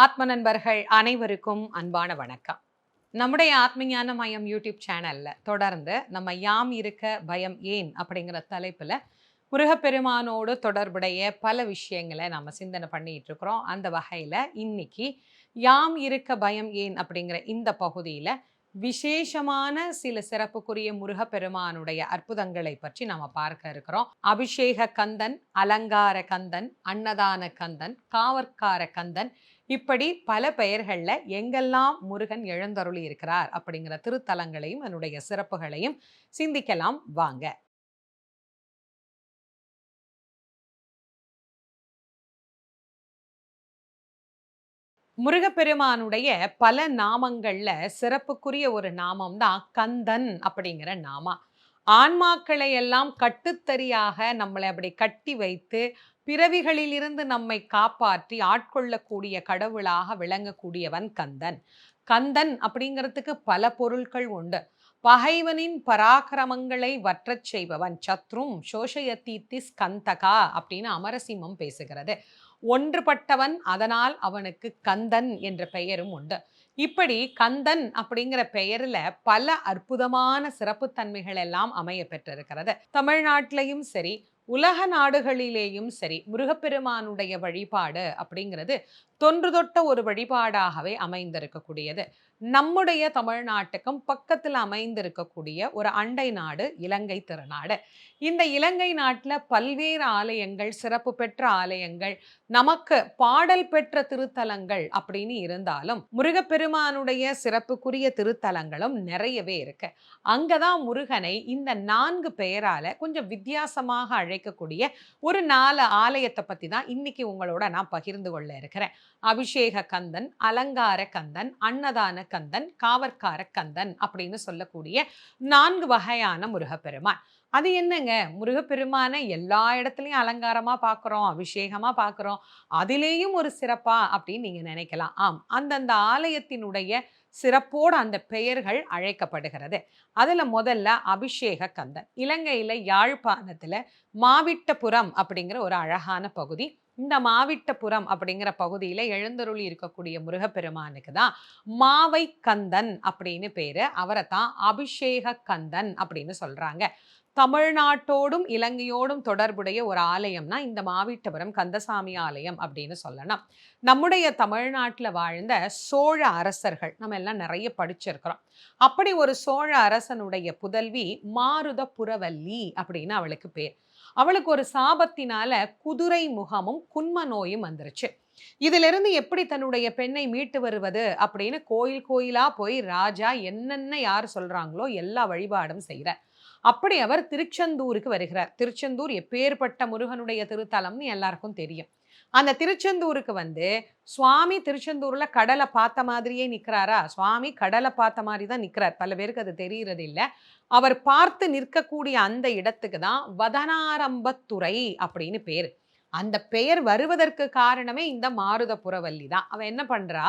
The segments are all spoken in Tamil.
ஆத்ம நண்பர்கள் அனைவருக்கும் அன்பான வணக்கம். நம்முடைய ஆத்மஞான மயம் யூடியூப் சேனல்ல தொடர்ந்து நம்ம யாம் இருக்க பயம் ஏன் அப்படிங்கிற தலைப்புல முருகப்பெருமானோடு தொடர்புடைய பல விஷயங்களை நம்ம சிந்தனை பண்ணிட்டு இருக்கிறோம். அந்த வகையில இன்னைக்கு யாம் இருக்க பயம் ஏன் அப்படிங்கிற இந்த பகுதியில விசேஷமான சில சிறப்புக்குரிய முருகப்பெருமானுடைய அற்புதங்களை பற்றி நம்ம பார்க்க இருக்கிறோம். அபிஷேக கந்தன் அலங்கார கந்தன் அன்னதான கந்தன் காவற்கார கந்தன் இப்படி பல பெயர்களில் எங்கெல்லாம் முருகன் எழுந்தருளி இருக்கிறார் அப்படிங்கிற திருத்தலங்களையும் அதனுடைய சிறப்புகளையும் சிந்திக்கலாம். வாங்க. முருகப்பெருமானுடைய பல நாமங்கள்ல சிறப்புக்குரிய ஒரு நாமம் தான் கந்தன் அப்படிங்கிற நாமா. ஆன்மாக்களை எல்லாம் கட்டுத்தறியாக நம்மளை அப்படி கட்டி வைத்து பிறவிகளிலிருந்து நம்மை காப்பாற்றி ஆட்கொள்ளக்கூடிய கடவுளாக விளங்கக்கூடியவன் கந்தன். கந்தன் அப்படிங்கிறதுக்கு பல பொருள்கள் உண்டு. பகைவனின் பராக்கிரமங்களை வற்றச் செய்பவன் சத்ரும் சோஷயத்தீத்தி ஸ்கந்தகா அப்படின்னு அமரசிம்மம் பேசுகிறது. ஒன்றுபட்டவன் அதனால் அவனுக்கு கந்தன் என்ற பெயரும் உண்டு. இப்படி கந்தன் அப்படிங்கிற பெயரில் பல அற்புதமான சிறப்புத்தன்மைகள் எல்லாம் அமைய பெற்றிருக்கிறது. தமிழ்நாட்டிலையும் சரி உலக நாடுகளிலேயும் சரி முருகப்பெருமானுடைய வழிபாடு அப்படிங்கிறது தொன்று தொட்ட ஒரு வழிபாடாகவே அமைந்திருக்கக்கூடியது. நம்முடைய தமிழ்நாட்டுக்கும் பக்கத்தில் அமைந்திருக்கக்கூடிய ஒரு அண்டை நாடு இலங்கை திருநாடு. இந்த இலங்கை நாட்டில் பல்வேறு ஆலயங்கள் சிறப்பு பெற்ற ஆலயங்கள் நமக்கு பாடல் பெற்ற திருத்தலங்கள் அப்படின்னு இருந்தாலும் முருகப்பெருமானுடைய சிறப்புக்குரிய திருத்தலங்களும் நிறையவே இருக்கு. அங்கதான் முருகனை இந்த நான்கு பெயரால கொஞ்சம் வித்தியாசமாக அழைக்கக்கூடிய ஒரு நாலு ஆலயத்தை பத்தி தான் இன்னைக்கு உங்களோட நான் பகிர்ந்து கொள்ள இருக்கிறேன். அபிஷேக கந்தன் அலங்கார கந்தன் அன்னதான கந்தன் காவற்கார கந்தன் அப்படின்னு சொல்லக்கூடிய நான்கு வகையான முருகப்பெருமான். அது என்னங்க? முருகப்பெருமானை எல்லா இடத்துலையும் அலங்காரமாக பார்க்குறோம் அபிஷேகமாக பார்க்குறோம் அதிலேயும் ஒரு சிறப்பா அப்படின்னு நீங்கள் நினைக்கலாம். ஆம் அந்தந்த ஆலயத்தினுடைய சிறப்போடு அந்த பெயர்கள் அழைக்கப்படுகிறது. அதில் முதல்ல அபிஷேக கந்தன். இலங்கையில் யாழ்ப்பாணத்தில் மாவிட்டபுரம் அப்படிங்கிற ஒரு அழகான பகுதி. இந்த மாவிட்டபுரம் அப்படிங்கிற பகுதியில் எழுந்தருளி இருக்கக்கூடிய முருகப்பெருமானுக்கு தான் மாவை கந்தன் அப்படின்னு பேரு. அவரை தான் அபிஷேக கந்தன் அப்படின்னு சொல்றாங்க. தமிழ்நாட்டோடும் இலங்கையோடும் தொடர்புடைய ஒரு ஆலயம்னா இந்த மாவிட்டபுரம் கந்தசாமி ஆலயம் அப்படின்னு சொல்லணும் நம்முடைய தமிழ்நாட்டில் வாழ்ந்த சோழ அரசர்கள் நம்ம எல்லாம் நிறைய படிச்சிருக்கிறோம். அப்படி ஒரு சோழ அரசனுடைய புதல்வி மாருத புறவல்லி அப்படின்னு அவளுக்கு பேர். அவளுக்கு ஒரு சாபத்தினால குதிரை முகமும் குன்ம நோயும் வந்துருச்சு. இதிலிருந்து எப்படி தன்னுடைய பெண்ணை மீட்டு வருவது அப்படின்னு கோயில் கோயிலா போய் ராஜா என்னென்ன யார் சொல்றாங்களோ எல்லா வழிபாடும் செய்கிறார். அப்படி அவர் திருச்செந்தூருக்கு வருகிறார். திருச்செந்தூர் எப்பேற்பட்ட முருகனுடைய திருத்தலம்னு எல்லாருக்கும் தெரியும். அந்த திருச்செந்தூருக்கு வந்து சுவாமி திருச்செந்தூர்ல கடலை பார்த்த மாதிரியே நிற்கிறாரா சுவாமி கடலை பார்த்த மாதிரி தான் நிற்கிறார் பல பேருக்கு அது தெரியறது இல்லை அவர் பார்த்து நிற்கக்கூடிய அந்த இடத்துக்கு தான் வதனாரம்பத்துறை அப்படின்னு பேர். அந்த பெயர் வருவதற்கு காரணமே இந்த மாருத புறவல்லி தான். அவன் என்ன பண்றா?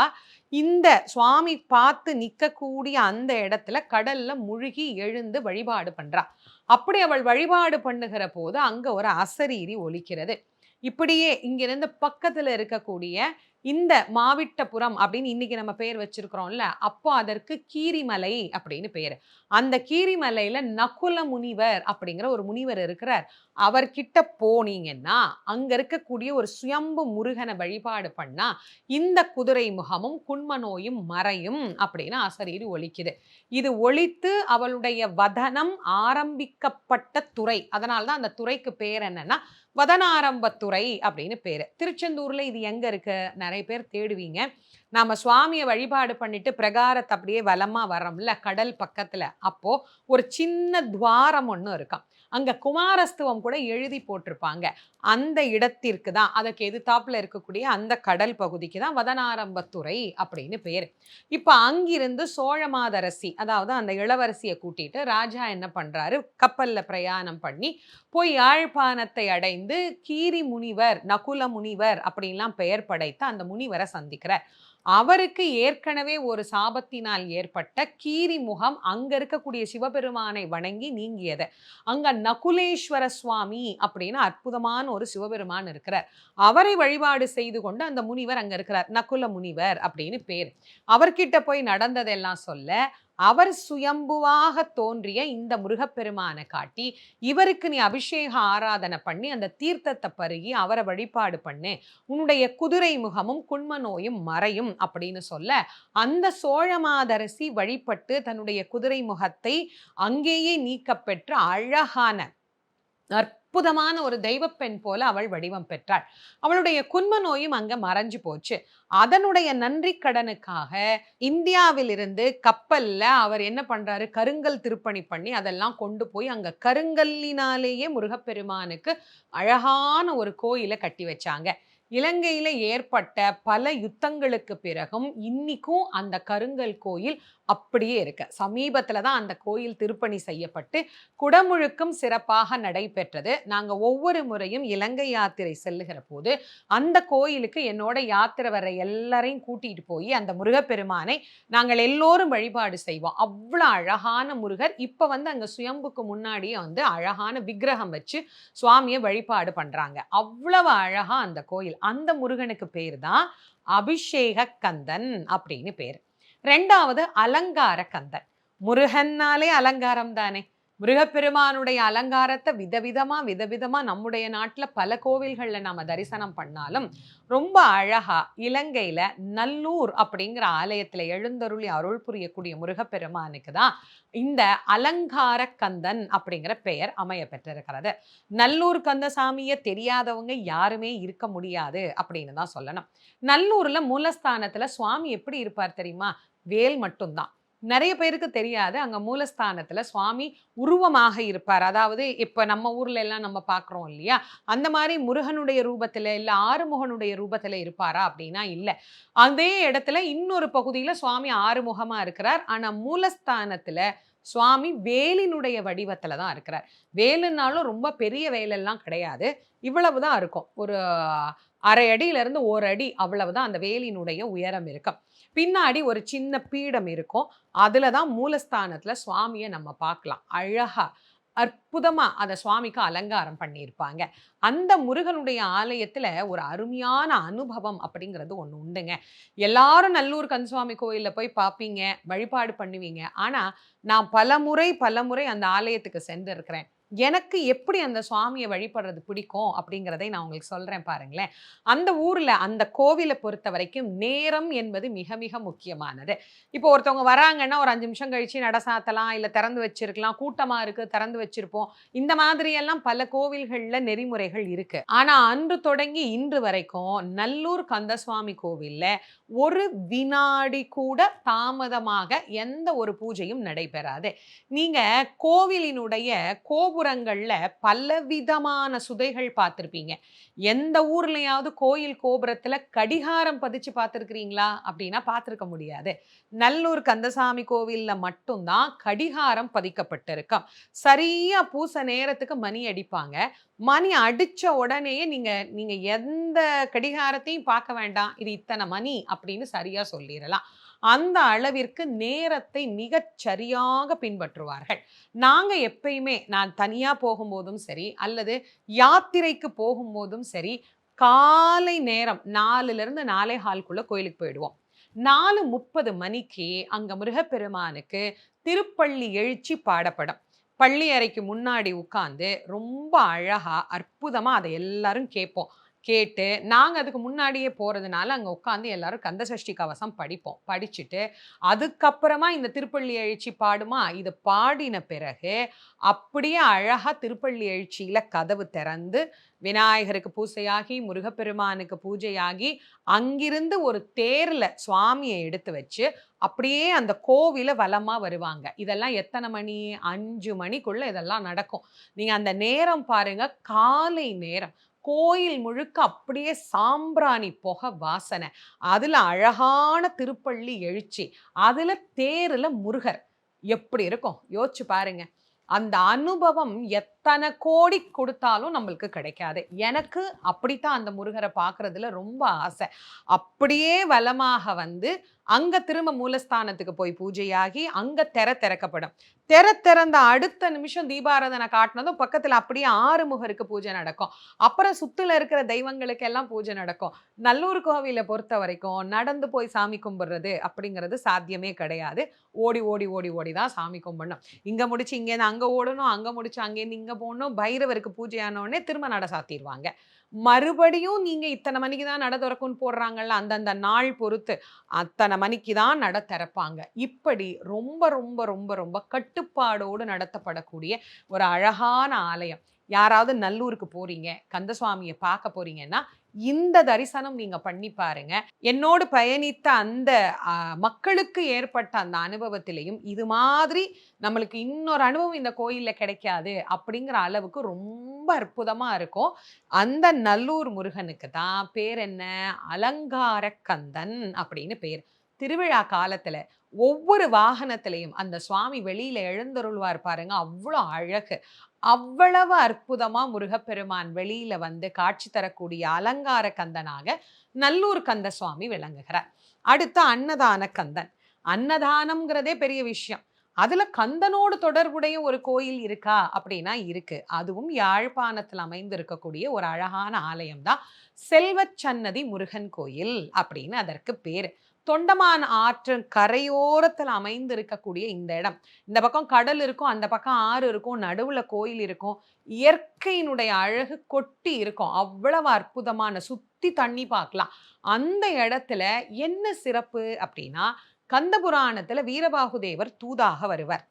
இந்த சுவாமி பார்த்து நிற்கக்கூடிய அந்த இடத்துல கடல்ல முழுகி எழுந்து வழிபாடு பண்றா. அப்படி அவள் வழிபாடு பண்ணுகிற போது அங்க ஒரு அசரீரி ஒலிக்கிறது. இப்படியே இங்கிருந்து பக்கத்துல இருக்கக்கூடிய இந்த மாவிட்டபுரம் அப்படின்னு இன்னைக்கு நம்ம பேர் வச்சிருக்கிறோம்ல அப்போ அதற்கு கீரிமலை அப்படின்னு பேர். அந்த கீரிமலையில நகுல முனிவர் அப்படிங்கிற ஒரு முனிவர் இருக்கிறார். அவர்கிட்ட போனீங்கன்னா அங்க இருக்கக்கூடிய ஒரு சுயம்பு முருகனை வழிபாடு பண்ணா இந்த குதிரை முகமும் குண்ம நோயும் மறையும் அப்படின்னு அசரீரி ஒழிக்குது இது ஒழித்து அவளுடைய வதனம் ஆரம்பிக்கப்பட்ட துறை. அதனால்தான் அந்த துறைக்கு பேர் என்னன்னா வதனாரம்பத்துறை அப்படின்னு பேர். திருச்செந்தூரில் இது எங்கே இருக்கு? நிறைய பேர் தேடுவீங்க. நாம் சுவாமியை வழிபாடு பண்ணிட்டு பிரகாரத்தை அப்படியே வலமாக வரோம்ல கடல் பக்கத்தில். அப்போது ஒரு சின்ன துவாரம் ஒன்று இருக்கான் அங்கே குமாரஸ்துவம் கூட எழுதி போட்டிருப்பாங்க. அந்த இடத்திற்கு தான் அதற்கு எதிர்த்தாப்புல இருக்கக்கூடிய அந்த கடல் பகுதிக்கு தான் வதனாரம்பத்துறை அப்படின்னு பேர். இப்போ அங்கிருந்து சோழமாதரசி அதாவது அந்த இளவரசியை கூட்டிட்டு ராஜா என்ன பண்ணுறாரு கப்பலில் பிரயாணம் பண்ணி போய் யாழ்ப்பாணத்தை அடைந்து கீரி முனிவர் நகுல முனிவர் அப்படின்லாம் பெயர் படைத்த அந்த முனிவரை சந்திக்கிறார். அவருக்கு ஏற்கனவே ஒரு சாபத்தினால் ஏற்பட்ட கீரி முகம் அங்க இருக்கக்கூடிய சிவபெருமானை வணங்கி நீங்கியது. அங்க நகுலேஸ்வர சுவாமி அப்படின்னு அற்புதமான ஒரு சிவபெருமான் இருக்கிறார். அவரை வழிபாடு செய்து கொண்டு அந்த முனிவர் அங்க இருக்கிறார். நகுல முனிவர் அப்படின்னு பேர். அவர்கிட்ட போய் நடந்ததெல்லாம் சொல்ல அவர் சுயம்புவாக தோன்றிய இந்த முருகப்பெருமானை காட்டி இவருக்கு நீ அபிஷேக ஆராதனை பண்ணி அந்த தீர்த்தத்தை பருகி அவரை வழிபாடு பண்ணு. உன்னுடைய குதிரை முகமும் குண்ம நோயும் மறையும் அப்படின்னு சொல்ல அந்த சோழமாதரசி வழிபட்டு தன்னுடைய குதிரை முகத்தை அங்கேயே நீக்கப்பெற்ற அழகான அற்புதமான ஒரு தெய்வப்பெண் போல அவள் வடிவம் பெற்றாள். அவளுடைய குன்ம நோயும் அங்க மறைஞ்சு போச்சு. அதனுடைய நன்றி கடனுக்காக இந்தியாவிலிருந்து கப்பல்ல அவர் என்ன பண்றாரு? கருங்கல் திருப்பணி பண்ணி அதெல்லாம் கொண்டு போய் அங்க கருங்கல்லினாலேயே முருகப்பெருமானுக்கு அழகான ஒரு கோயிலை கட்டி வச்சாங்க. இலங்கையில் ஏற்பட்ட பல யுத்தங்களுக்கு பிறகும் இன்னிக்கும் அந்த கருங்கல் கோயில் அப்படியே இருக்கு. சமீபத்தில் தான் அந்த கோயில் திருப்பணி செய்யப்பட்டு குடமுழுக்கும் சிறப்பாக நடைபெற்றது. நாங்கள் ஒவ்வொரு முறையும் இலங்கை யாத்திரை செல்லுகிற போது அந்த கோயிலுக்கு என்னோட யாத்திரை வர எல்லாரையும் கூட்டிகிட்டு போய் அந்த முருகப்பெருமானை நாங்கள் எல்லோரும் வழிபாடு செய்வோம். அவ்வளோ அழகான முருகர். இப்போ வந்து அங்கே சுயம்புக்கு முன்னாடியே வந்து அழகான விக்கிரகம் வச்சு சுவாமியை வழிபாடு பண்ணுறாங்க அவ்வளவு அழகாக அந்த கோயில் அந்த முருகனுக்கு பேர் தான் அபிஷேக கந்தன் அப்படின்னு பேர். ரெண்டாவது அலங்கார கந்தன். முருகன்னாலே அலங்காரம் தானே. முருகப்பெருமானுடைய அலங்காரத்தை விதவிதமா விதவிதமா நம்முடைய நாட்டுல பல கோவில்கள்ல நாம தரிசனம் பண்ணாலும் ரொம்ப அழகா இலங்கையில நல்லூர் அப்படிங்கிற ஆலயத்துல எழுந்தருளி அருள் புரியக்கூடிய முருகப்பெருமானுக்கு தான் இந்த அலங்கார கந்தன் அப்படிங்கிற பெயர் அமைய பெற்றிருக்கிறது. நல்லூர் கந்தசாமியை தெரியாதவங்க யாருமே இருக்க முடியாது அப்படின்னு தான் சொல்லணும். நல்லூர்ல மூலஸ்தானத்துல சுவாமி எப்படி இருப்பார் தெரியுமா? வேல் மட்டும்தான். நிறைய பேருக்கு தெரியாது. அங்கே மூலஸ்தானத்தில் சுவாமி உருவமாக இருப்பார். அதாவது இப்போ நம்ம ஊரில் எல்லாம் நம்ம பார்க்குறோம் இல்லையா? அந்த மாதிரி முருகனுடைய ரூபத்தில் இல்லை ஆறுமுகனுடைய ரூபத்தில் இருப்பாரா அப்படின்னா இல்லை. அதே இடத்துல இன்னொரு பகுதியில் சுவாமி ஆறுமுகமாக இருக்கிறார். ஆனால் மூலஸ்தானத்தில் சுவாமி வேலினுடைய வடிவத்தில் தான் இருக்கிறார். வேலுனாலும் ரொம்ப பெரிய வேலெல்லாம் கிடையாது. இவ்வளவு தான் இருக்கும். ஒரு அரை அடியிலேருந்து ஒரு அடி அவ்வளவு தான் அந்த வேலினுடைய உயரம் இருக்கும். பின்னாடி ஒரு சின்ன பீடம் இருக்கும். அதில் தான் மூலஸ்தானத்தில் சுவாமியை நம்ம பார்க்கலாம். அழகாக அற்புதமாக அதை சுவாமிக்கு அலங்காரம் பண்ணியிருப்பாங்க. அந்த முருகனுடைய ஆலயத்தில் ஒரு அருமையான அனுபவம் அப்படிங்கிறது ஒன்று உண்டுங்க. எல்லாரும் நல்லூர் கந்தசுவாமி கோயிலில் போய் பார்ப்பீங்க வழிபாடு பண்ணுவீங்க. ஆனால் நான் பல முறை பல முறை அந்த ஆலயத்துக்கு சென்றிருக்கிறேன். எனக்கு எப்படி அந்த சுவாமியை வழிபடுறது பிடிக்கும் அப்படிங்கிறதை நான் உங்களுக்கு சொல்கிறேன் பாருங்களேன். அந்த ஊரில் அந்த கோவிலை பொறுத்த வரைக்கும் நேரம் என்பது மிக மிக முக்கியமானது. இப்போ ஒருத்தவங்க வராங்கன்னா ஒரு அஞ்சு நிமிஷம் கழிச்சு நடசாத்தலாம் இல்லை திறந்து வச்சிருக்கலாம் கூட்டமாக இருக்குது திறந்து வச்சிருப்போம். இந்த மாதிரியெல்லாம் பல கோவில்களில் நெறிமுறைகள் இருக்குது ஆனால் அன்று தொடங்கி இன்று வரைக்கும் நல்லூர் கந்தசுவாமி கோவிலில் ஒரு வினாடி கூட தாமதமாக எந்த ஒரு பூஜையும் நடைபெறாது. நீங்கள் கோவிலினுடைய கோபுரங்களில் பலவிதமான சுதைகள் பார்த்துருப்பீங்க. எந்த ஊர்லையாவது கோயில் கோபுரத்தில் கடிகாரம் பதிச்சு பார்த்துருக்கிறீங்களா? அப்படின்னா பார்த்துருக்க முடியாது. நல்லூர் கந்தசாமி கோவில்ல மட்டும்தான் கடிகாரம் பதிக்கப்பட்டிருக்கும். சரியாக பூச நேரத்துக்கு மணி அடிப்பாங்க. மணி அடிச்ச உடனேயே நீங்க நீங்க எந்த கடிகாரத்தையும் பார்க்க வேண்டாம். இது இத்தனை மணி அப்படின்னு சரியா சொல்லிடலாம் அந்த அளவிற்கு நேரத்தை மிகச் சரியாக பின்பற்றுவார்கள். நாங்கள் எப்பயுமே நான் தனியாக போகும்போதும் சரி அல்லது யாத்திரைக்கு போகும்போதும் சரி காலை நேரம் நாலுலேருந்து நாலே ஹால்குள்ளே கோயிலுக்கு போயிடுவோம். நாலு முப்பது மணிக்கு அங்கே முருகப்பெருமானுக்கு திருப்பள்ளி எழுச்சி பாடப்படும். பள்ளி அறைக்கு முன்னாடி உட்காந்து ரொம்ப அழகாக அற்புதமாக அதை எல்லாரும் கேட்போம். கேட்டு நாங்கள் அதுக்கு முன்னாடியே போகிறதுனால அங்கே உட்காந்து எல்லாரும் கந்தசஷ்டி கவசம் படிப்போம். படிச்சுட்டு அதுக்கப்புறமா இந்த திருப்பள்ளி எழுச்சி பாடுமா? இது பாடின பிறகு அப்படியே அழகாக திருப்பள்ளி எழுச்சியில் கதவு திறந்து விநாயகருக்கு பூசையாகி முருகப்பெருமானுக்கு பூஜையாகி அங்கிருந்து ஒரு தேரில் சுவாமியை எடுத்து வச்சு அப்படியே அந்த கோவில வலமாக வருவாங்க. இதெல்லாம் எத்தனை மணி? அஞ்சு மணிக்குள்ளே இதெல்லாம் நடக்கும். நீங்கள் அந்த நேரம் பாருங்கள் காலை நேரம். கோயில் முழுக்க அப்படியே சாம்பிராணி புகை வாசனை. அதில் அழகான திருப்பள்ளி எழுச்சி. அதில் தேரில் முருகர். எப்படி இருக்கும்? யோசிச்சு பாருங்க. அந்த அனுபவம் எத்தனை கோடி கொடுத்தாலும் நம்மளுக்கு கிடைக்காது. எனக்கு அப்படித்தான் அந்த முருகரை பார்க்குறதுல ரொம்ப ஆசை. அப்படியே வலமாக வந்து அங்கே திரும்ப மூலஸ்தானத்துக்கு போய் பூஜையாகி அங்கே திற திறக்கப்படும். திற திறந்த அடுத்த நிமிஷம் தீபாராதனை காட்டினதும் பக்கத்தில் அப்படியே ஆறுமுகருக்கு பூஜை நடக்கும். அப்புறம் சுற்றில் இருக்கிற தெய்வங்களுக்கு எல்லாம் பூஜை நடக்கும். நல்லூர் கோவிலை பொறுத்த வரைக்கும் நடந்து போய் சாமி கும்பிடுறது அப்படிங்கிறது சாத்தியமே கிடையாது. ஓடி ஓடி ஓடி ஓடி தான் சாமி கும்பிடணும். இங்கே முடிச்சு இங்கேருந்து அங்கே ஓடணும் அங்கே முடிச்சு அங்கேருந்து இங்கே போகணும் பைரவருக்கு பூஜையானோடனே திரும்ப நட சாத்திடுவாங்க. மறுபடியும் நீங்கள் இத்தனை மணிக்கு தான் நட திறக்கும்னு போடுறாங்கல்ல அந்தந்த நாள் பொறுத்து அத்தனை மணிக்கு தான் நட திறப்பாங்க. இப்படி ரொம்ப ரொம்ப ரொம்ப ரொம்ப கட்டுப்பாடோடு நடத்தப்படக்கூடிய ஒரு அழகான ஆலயம். யாராவது நல்லூருக்கு போறீங்க கந்தசுவாமியை பார்க்க போகிறீங்கன்னா இந்த தரிசனம் நீங்க பண்ணி பாருங்க. என்னோடு பயணித்த அந்த மக்களுக்கு ஏற்பட்ட அந்த அனுபவத்திலையும் இது மாதிரி நம்மளுக்கு இன்னொரு அனுபவம் இந்த கோயில்ல கிடைக்காது அப்படிங்கிற அளவுக்கு ரொம்ப அற்புதமா இருக்கும். அந்த நல்லூர் முருகனுக்கு தான் பேர் என்ன? அலங்கார கந்தன் அப்படின்னு பேர். திருவிழா காலத்துல ஒவ்வொரு வாகனத்திலையும் அந்த சுவாமி வெளியில எழுந்தருள்வார் பாருங்க. அவ்வளோ அழகு. அவ்வளவு அற்புதமாக முருகப்பெருமான் வெளியில் வந்து காட்சி தரக்கூடிய அலங்கார கந்தனாக நல்லூர் கந்த சுவாமி விளங்குகிறார். அடுத்து அன்னதான கந்தன். அன்னதானம்ங்கிறதே பெரிய விஷயம். அதில் கந்தனோடு தொடர்புடைய ஒரு கோயில் இருக்கா அப்படின்னா இருக்கு. அதுவும் யாழ்ப்பாணத்தில் அமைந்து இருக்கக்கூடிய ஒரு அழகான ஆலயம் தான் செல்வச்சன்னதி முருகன் கோயில் அப்படின்னு அதற்கு பேர். தொண்டமான் ஆற்றின் கரையோரத்தில் அமைந்து இருக்கக்கூடிய இந்த இடம். இந்த பக்கம் கடல் இருக்கும் அந்த பக்கம் ஆறு இருக்கும் நடுவில் கோயில் இருக்கும். இயற்கையினுடைய அழகு கொட்டி இருக்கும். அவ்வளவு அற்புதமான சுத்தி தண்ணி பார்க்கலாம். அந்த இடத்துல என்ன சிறப்பு அப்படின்னா கந்த புராணத்தில் வீரபாகுதேவர் தூதாக வருவார்.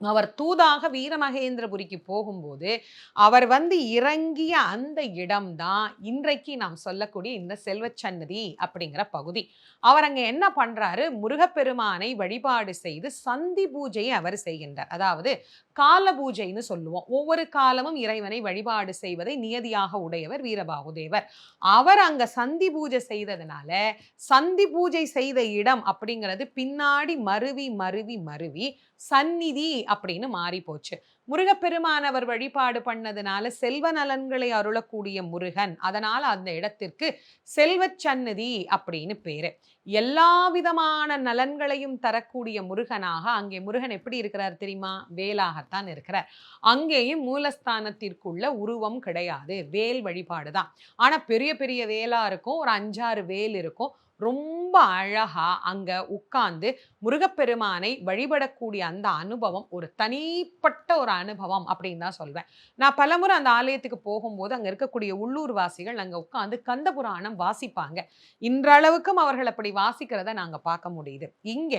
அவர் தூதாக வீரமகேந்திரபுரிக்கு போகும்போது அவர் வந்து இறங்கிய அந்த இடம்தான் இன்றைக்கு நாம் சொல்லக்கூடிய இந்த செல்வச்சன்னதி அப்படிங்கிற பகுதி. அவர் அங்கே என்ன பண்ணுறாரு முருகப்பெருமானை வழிபாடு செய்து சந்தி பூஜையை அவர் செய்கின்றார். அதாவது கால பூஜைன்னு சொல்லுவோம். ஒவ்வொரு காலமும் இறைவனை வழிபாடு செய்வதை நியதியாக உடையவர் வீரபாகுதேவர். அவர் அங்க சந்தி பூஜை செய்ததுனால சந்தி பூஜை செய்த இடம் அப்படிங்கிறது பின்னாடி மருவி மருவி மருவி சந்நிதி அப்படின்னு மாறி போச்சு முருகப்பெருமான் அவர் வழிபாடு பண்ணதுனால செல்வ நலன்களை அருளக்கூடிய முருகன். அதனால அந்த இடத்திற்கு செல்வச் சந்நிதி அப்படின்னு பேரு. எல்லா விதமான நலன்களையும் தரக்கூடிய முருகனாக அங்கே முருகன் எப்படி இருக்கிறார் தெரியுமா? வேலாகத்தான் இருக்கிறார். அங்கேயும் மூலஸ்தானத்திற்குள்ள உருவம் கிடையாது. வேல் வழிபாடு தான் ஆனால் பெரிய பெரிய வேலா இருக்கும். ஒரு அஞ்சாறு வேல் இருக்கும். ரொம்ப அழகா அங்க உட்கார்ந்து முருகப்பெருமானை வழிபடக்கூடிய அந்த அனுபவம் ஒரு தனிப்பட்ட ஒரு அனுபவம் அப்படின்னு தான் சொல்வேன். நான் பலமுறை அந்த ஆலயத்துக்கு போகும்போது அங்க இருக்கக்கூடிய உள்ளூர் வாசிகள் அங்க உட்கார்ந்து கந்த புராணம் வாசிப்பாங்க. இன்றளவுக்கும் அவர்கள் அப்படி வாசிக்கிறத நாங்க பார்க்க முடியுது. இங்க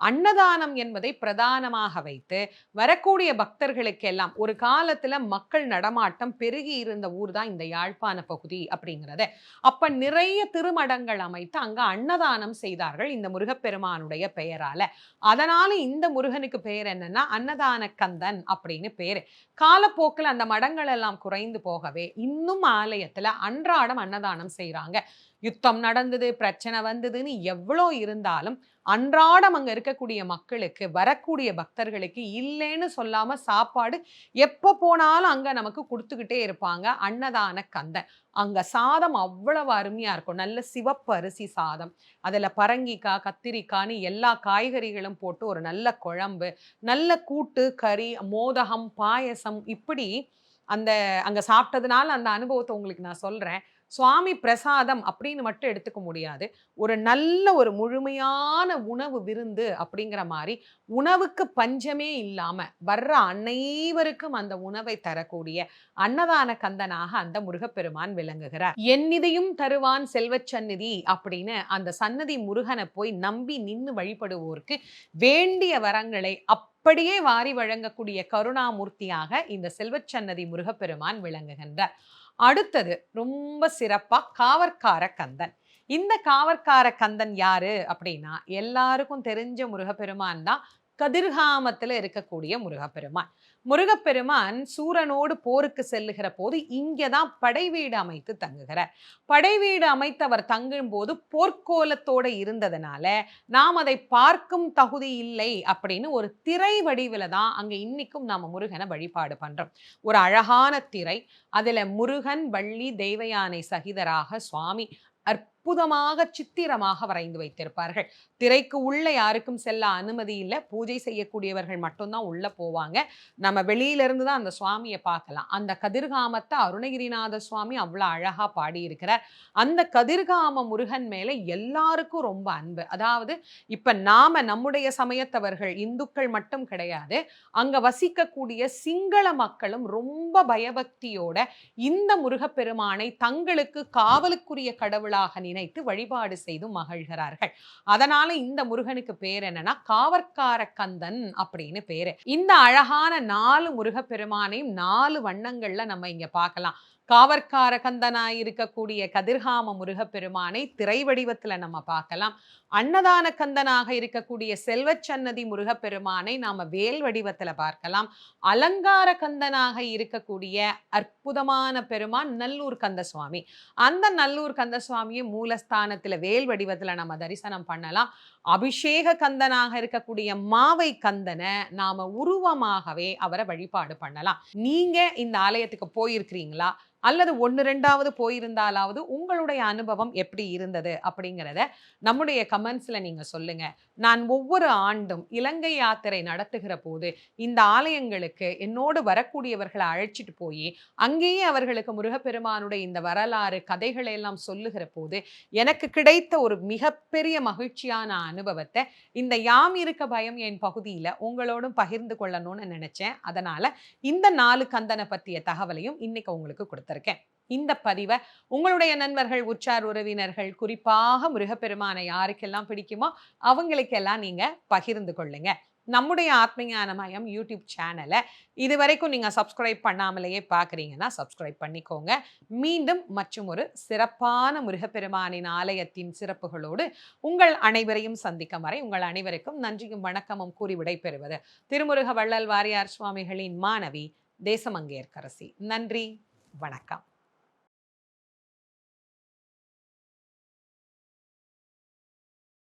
அன்னதானம் என்பதை பிரதானமாக வைத்து வரக்கூடிய பக்தர்களுக்கெல்லாம் ஒரு காலத்துல மக்கள் நடமாட்டம் பெருகி இருந்த ஊர் தான் இந்த யாழ்ப்பாண பகுதி அப்படிங்கிறத. அப்ப நிறைய திருமடங்கள் அமைத்து அங்க அன்னதானம் செய்தார்கள் இந்த முருகப்பெருமானுடைய பெயரால. அதனால இந்த முருகனுக்கு பெயர் என்னன்னா அன்னதான கந்தன் அப்படின்னு பேரு. காலப்போக்கில் அந்த மடங்கள் எல்லாம் குறைந்து போகவே இன்னும் ஆலயத்துல அன்றாடம் அன்னதானம் செய்யறாங்க யுத்தம் நடந்தது பிரச்சனை வந்ததுன்னு எவ்வளோ இருந்தாலும் அன்றாடம் அங்கே இருக்கக்கூடிய மக்களுக்கு வரக்கூடிய பக்தர்களுக்கு இல்லைன்னு சொல்லாமல் சாப்பாடு எப்போ போனாலும் அங்கே நமக்கு கொடுத்துக்கிட்டே இருப்பாங்க. அன்னதான கந்தன். அங்கே சாதம் அவ்வளவு அருமையாக இருக்கும். நல்ல சிவப்பு அரிசி சாதம் அதில் பரங்கிக்காய் கத்திரிக்காய்னு எல்லா காய்கறிகளும் போட்டு ஒரு நல்ல குழம்பு நல்ல கூட்டு கறி மோதகம் பாயசம் இப்படி அந்த அங்கே சாப்பிட்டதுனால அந்த அனுபவத்தை உங்களுக்கு நான் சொல்கிறேன் சுவாமி பிரசாதம் அப்படின்னு மட்டும் எடுத்துக்க முடியாது. ஒரு நல்ல ஒரு முழுமையான உணவு விருந்து அப்படிங்கிற மாதிரி உணவுக்கு பஞ்சமே இல்லாம வர்ற அனைவருக்கும் அந்த உணவை தரக்கூடிய அன்னதான கந்தனாக அந்த முருகப்பெருமான் விளங்குகிறார். என்னிதையும் தருவான் செல்வச்சந்நிதி அப்படின்னு அந்த சன்னதி முருகனை போய் நம்பி நின்னு வழிபடுவோருக்கு வேண்டிய வரங்களை அப்படியே வாரி வழங்கக்கூடிய கருணாமூர்த்தியாக இந்த செல்வச்சன்னதி முருகப்பெருமான் விளங்குகின்றார். அடுத்தது ரொம்ப சிறப்பா காவற்கார கந்தன். இந்த காவற்கார கந்தன் யாரு அப்படின்னா எல்லாருக்கும் தெரிஞ்ச முருகப்பெருமான் தான் கதிர்காமத்தில் இருக்கக்கூடிய முருகப்பெருமான். முருகப்பெருமான் சூரனோடு போருக்கு செல்லுகிற போது இங்கதான் படை வீடு அமைத்து தங்குகிறார். படை வீடு அமைத்தவர் தங்கும் போது போர்க்கோலத்தோட இருந்ததுனால நாம் அதை பார்க்கும் தகுதி இல்லை அப்படின்னு ஒரு திரை வடிவில தான் அங்கே இன்னைக்கும் நாம முருகனை வழிபாடு பண்றோம். ஒரு அழகான திரை அதில் முருகன் வள்ளி தெய்வயானை சகிதராக சுவாமி அற்புதமாக சித்திரமாக வரைந்து வைத்திருப்பார்கள். திரைக்கு உள்ள யாருக்கும் செல்ல அனுமதி இல்லை. பூஜை செய்யக்கூடியவர்கள் மட்டும்தான் உள்ள போவாங்க. நம்ம வெளியில இருந்து தான் அந்த சுவாமியை பார்க்கலாம். அந்த கதிர்காமத்தை அருணகிரிநாத சுவாமி அவ்வளோ அழகா பாடியிருக்கிறார். அந்த கதிர்காம முருகன் மேலே எல்லாருக்கும் ரொம்ப அன்பு. அதாவது இப்ப நாம நம்முடைய சமயத்தவர்கள் இந்துக்கள் மட்டும் கிடையாது. அங்க வசிக்கக்கூடிய சிங்கள மக்களும் ரொம்ப பயபக்தியோட இந்த முருகப்பெருமானை தங்களுக்கு காவலுக்குரிய கடவுளாக நினைத்து வழிபாடு செய்து மகிழ்கிறார்கள். அதனால இந்த முருகனுக்கு பேர் என்னன்னா காவற்கார கந்தன் அப்படின்னு பேரு. இந்த அழகான நாலு முருகப்பெருமானையும் நாலு வண்ணங்கள்ல நம்ம இங்க பார்க்கலாம். காவற்கார கந்தனாய் இருக்கக்கூடிய கதிர்காம முருகப்பெருமானை திரை வடிவத்துல நம்ம பார்க்கலாம். அன்னதான கந்தனாக இருக்கக்கூடிய செல்வச்சன்னதி முருகப்பெருமானை நாம வேல் வடிவத்துல பார்க்கலாம். அலங்கார கந்தனாக இருக்கக்கூடிய அற்புதமான பெருமான் நல்லூர் கந்த சுவாமி அந்த நல்லூர் கந்த சுவாமியை மூலஸ்தானத்துல வேல் வடிவத்துல நம்ம தரிசனம் பண்ணலாம். அபிஷேக கந்தனாக இருக்கக்கூடிய மாவை கந்தனை நாம உருவமாகவே அவரை வழிபாடு பண்ணலாம். நீங்க இந்த ஆலயத்துக்கு போயிருக்கிறீங்களா? அல்லது ஒன்று ரெண்டாவது போயிருந்தாலாவது உங்களுடைய அனுபவம் எப்படி இருந்தது அப்படிங்கிறத நம்முடைய கமெண்ட்ஸில் நீங்கள் சொல்லுங்கள் நான் ஒவ்வொரு ஆண்டும் இலங்கை யாத்திரை நடத்துகிற போது இந்த ஆலயங்களுக்கு என்னோடு வரக்கூடியவர்களை அழைச்சிட்டு போய் அங்கேயே அவர்களுக்கு முருகப்பெருமானுடைய இந்த வரலாறு கதைகளை எல்லாம் சொல்லுகிற போது எனக்கு கிடைத்த ஒரு மிகப்பெரிய மகிழ்ச்சியான அனுபவத்தை இந்த யாம் இருக்க பயம் என் பகுதியில் உங்களோடும் பகிர்ந்து கொள்ளணும்னு நினச்சேன். அதனால் இந்த நாலு கந்தனை பற்றிய தகவலையும் இன்னைக்கு உங்களுக்கு கொடுத்துருக்கேன் இந்த பதிவை உங்களுடைய நண்பர்கள் உற்றார் உறவினர்கள் குறிப்பாக முருகப்பெருமானை யாருக்கெல்லாம் பிடிக்குமோ அவங்களுக்கெல்லாம் நீங்க பகிர்ந்து கொள்ளுங்க. நம்முடைய ஆத்மஞான மயம் யூடியூப் சேனலை இது வரைக்கும் நீங்கள் சப்ஸ்கிரைப் பண்ணாமலேயே பார்க்குறீங்கன்னா சப்ஸ்கிரைப் பண்ணிக்கோங்க. மீண்டும் மற்றும் ஒரு சிறப்பான முருகப்பெருமானின் ஆலயத்தின் சிறப்புகளோடு உங்கள் அனைவரையும் சந்திக்கும் வரை உங்கள் அனைவருக்கும் நன்றியும் வணக்கமும் கூறி விடைபெறுவது திருமுருக வள்ளல் வாரியார் சுவாமிகளின் மாணவி தேசமங்கேற்கரசி. நன்றி. வணக்கம்.